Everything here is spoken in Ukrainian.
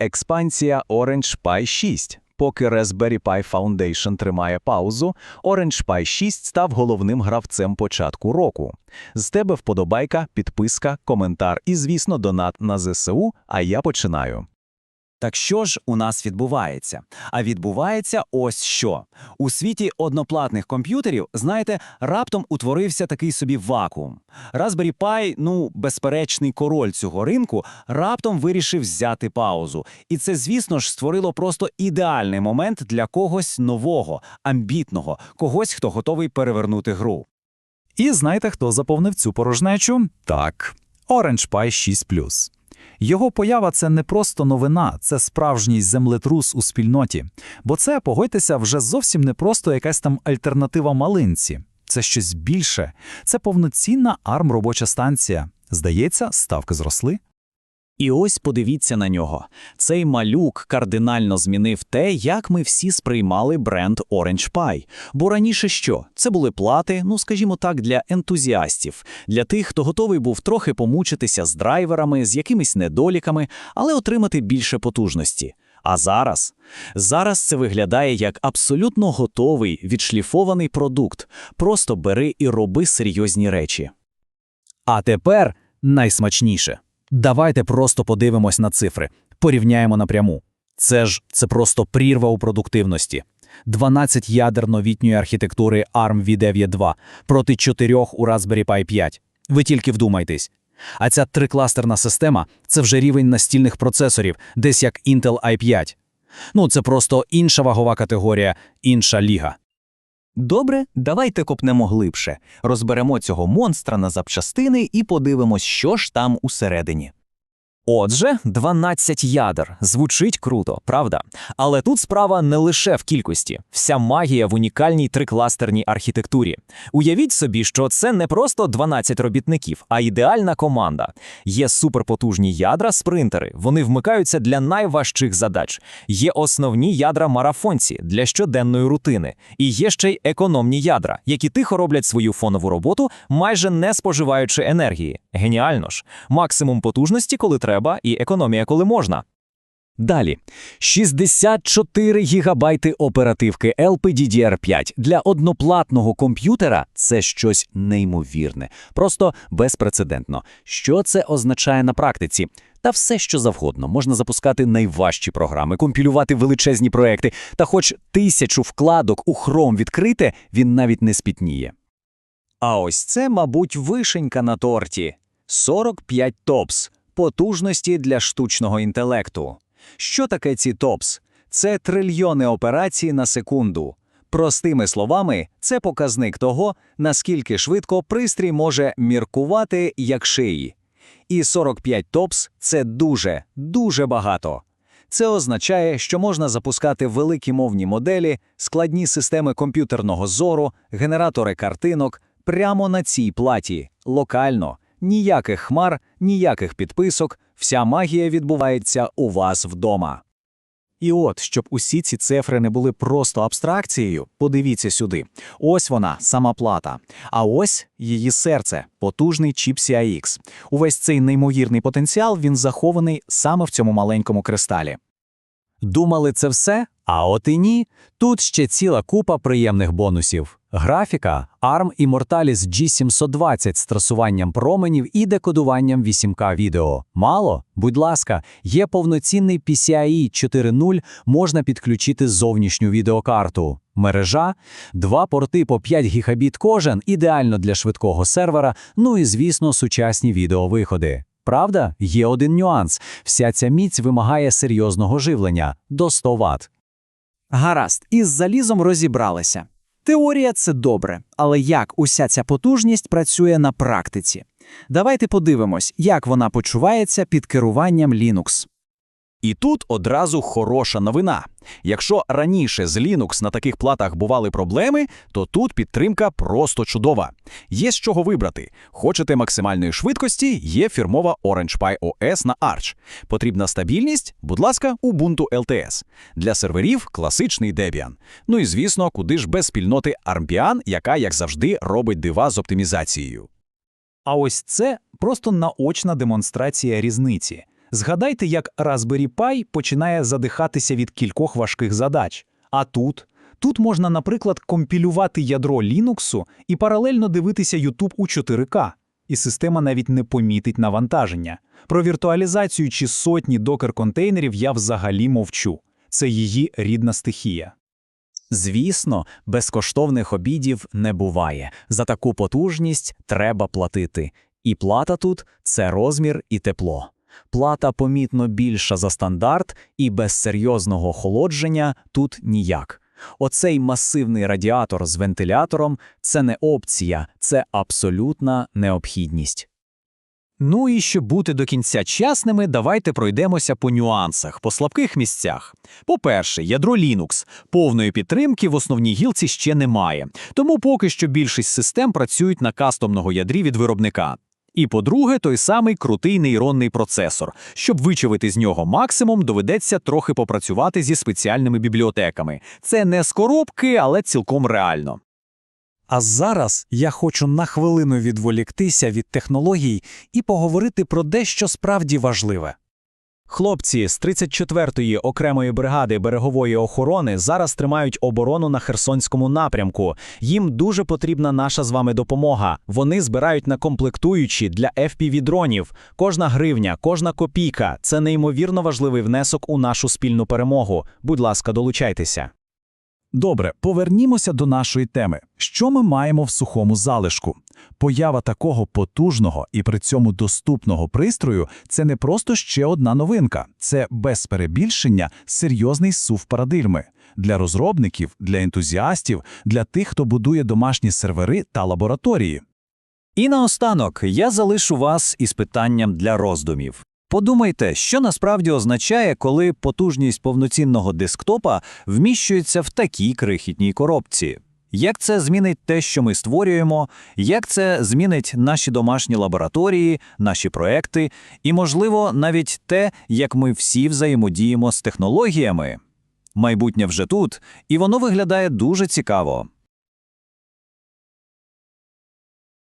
Експансія Orange Pi 6. Поки Raspberry Pi Foundation тримає паузу, Orange Pi 6 став головним гравцем початку року. З тебе вподобайка, підписка, коментар і, звісно, донат на ЗСУ, а я починаю. Так що ж у нас відбувається? А відбувається ось що. У світі одноплатних комп'ютерів, знаєте, раптом утворився такий собі вакуум. Raspberry Pi, ну, безперечний король цього ринку, раптом вирішив взяти паузу. І це, звісно ж, створило просто ідеальний момент для когось нового, амбітного, когось, хто готовий перевернути гру. І знаєте, хто заповнив цю порожнечу? Так, Orange Pi 6 Його поява це не просто новина, це справжній землетрус у спільноті. Бо це, погодьтеся, вже зовсім не просто якась там альтернатива малинці. Це щось більше. Це повноцінна арм робоча станція. Здається, ставки зросли. І ось подивіться на нього. Цей малюк кардинально змінив те, як ми всі сприймали бренд Orange Pi. Бо раніше що? Це були плати, ну скажімо так, для ентузіастів, для тих, хто готовий був трохи помучитися з драйверами, з якимись недоліками, але отримати більше потужності. А зараз? Зараз це виглядає як абсолютно готовий, відшліфований продукт. Просто бери і роби серйозні речі. А тепер найсмачніше. Давайте просто подивимось на цифри, порівняємо напряму. Це ж це просто прірва у продуктивності. 12 ядер новітньої архітектури ARM v9 проти 4 у Raspberry Pi 5. Ви тільки вдумайтесь. А ця трикластерна система це вже рівень настільних процесорів, десь як Intel i5. Ну, це просто інша вагова категорія, інша ліга. Добре, давайте копнемо глибше, розберемо цього монстра на запчастини і подивимось, що ж там усередині. Отже, 12 ядер. Звучить круто, правда? Але тут справа не лише в кількості, вся магія в унікальній трикластерній архітектурі. Уявіть собі, що це не просто 12 робітників, а ідеальна команда. Є суперпотужні ядра, спринтери, вони вмикаються для найважчих задач. Є основні ядра марафонці для щоденної рутини. І є ще й економні ядра, які тихо роблять свою фонову роботу, майже не споживаючи енергії. Геніально ж, максимум потужності, коли треба і економія, коли можна. Далі 64 гігабайти оперативки LPDDR5 для одноплатного комп'ютера це щось неймовірне, просто безпрецедентно. Що це означає на практиці? Та все, що завгодно, можна запускати найважчі програми, компілювати величезні проекти, та хоч тисячу вкладок у Chrome відкрите, він навіть не спітніє. А ось це, мабуть, вишенька на торті 45 топс потужності для штучного інтелекту. Що таке ці ТОПС? Це трильйони операцій на секунду. Простими словами, це показник того, наскільки швидко пристрій може міркувати як шиї. І 45 ТОПС це дуже, дуже багато. Це означає, що можна запускати великі мовні моделі, складні системи комп'ютерного зору, генератори картинок прямо на цій платі, локально, ніяких хмар, ніяких підписок, вся магія відбувається у вас вдома. І от, щоб усі ці цифри не були просто абстракцією, подивіться сюди. Ось вона, сама плата. А ось її серце, потужний чіп CIX. Увесь цей неймовірний потенціал він захований саме в цьому маленькому кристалі. Думали це все? А от і ні. Тут ще ціла купа приємних бонусів. Графіка ARM Immortalis G720 з трасуванням променів і декодуванням 8К відео. Мало? Будь ласка, є повноцінний PCIe 4.0, можна підключити зовнішню відеокарту. Мережа, два порти по 5 гігабіт кожен, ідеально для швидкого сервера, ну і, звісно, сучасні відеовиходи. Правда, є один нюанс: вся ця міць вимагає серйозного живлення до 100 Вт. Гаразд, із залізом розібралися. Теорія це добре, але як уся ця потужність працює на практиці? Давайте подивимось, як вона почувається під керуванням Linux. І тут одразу хороша новина. Якщо раніше з Linux на таких платах бували проблеми, то тут підтримка просто чудова. Є з чого вибрати. Хочете максимальної швидкості, є фірмова Orange Pi OS на Arch. Потрібна стабільність, будь ласка, Ubuntu LTS. Для серверів класичний Debian. Ну і звісно, куди ж без спільноти Armbian, яка, як завжди, робить дива з оптимізацією. А ось це просто наочна демонстрація різниці. Згадайте, як Raspberry Pi починає задихатися від кількох важких задач. А тут? Тут можна, наприклад, компілювати ядро Linux і паралельно дивитися YouTube у 4К. І система навіть не помітить навантаження. Про віртуалізацію чи сотні докер-контейнерів я взагалі мовчу. Це її рідна стихія. Звісно, безкоштовних обідів не буває. За таку потужність треба платити. І плата тут це розмір і тепло. Плата помітно більша за стандарт, і без серйозного охолодження тут ніяк. Оцей масивний радіатор з вентилятором це не опція, це абсолютна необхідність. Ну і щоб бути до кінця чесними, давайте пройдемося по нюансах, по слабких місцях. По-перше, ядро Linux. Повної підтримки в основній гілці ще немає, тому поки що більшість систем працюють на кастомного ядрі від виробника. І по-друге, той самий крутий нейронний процесор. Щоб вичавити з нього максимум, доведеться трохи попрацювати зі спеціальними бібліотеками. Це не з коробки, але цілком реально. А зараз я хочу на хвилину відволіктися від технологій і поговорити про дещо справді важливе. Хлопці з 34-ї окремої бригади берегової охорони зараз тримають оборону на Херсонському напрямку. Їм дуже потрібна наша з вами допомога. Вони збирають на комплектуючі для FPV-дронів. Кожна гривня, кожна копійка це неймовірно важливий внесок у нашу спільну перемогу. Будь ласка, долучайтеся. Добре, повернімося до нашої теми. Що ми маємо в сухому залишку? Поява такого потужного і при цьому доступного пристрою це не просто ще одна новинка, це без перебільшення серйозний сув парадигми для розробників, для ентузіастів, для тих, хто будує домашні сервери та лабораторії. І наостанок я залишу вас із питанням для роздумів. Подумайте, що насправді означає, коли потужність повноцінного десктопа вміщується в такій крихітній коробці. Як це змінить те, що ми створюємо, як це змінить наші домашні лабораторії, наші проекти, і, можливо, навіть те, як ми всі взаємодіємо з технологіями? Майбутнє вже тут, і воно виглядає дуже цікаво.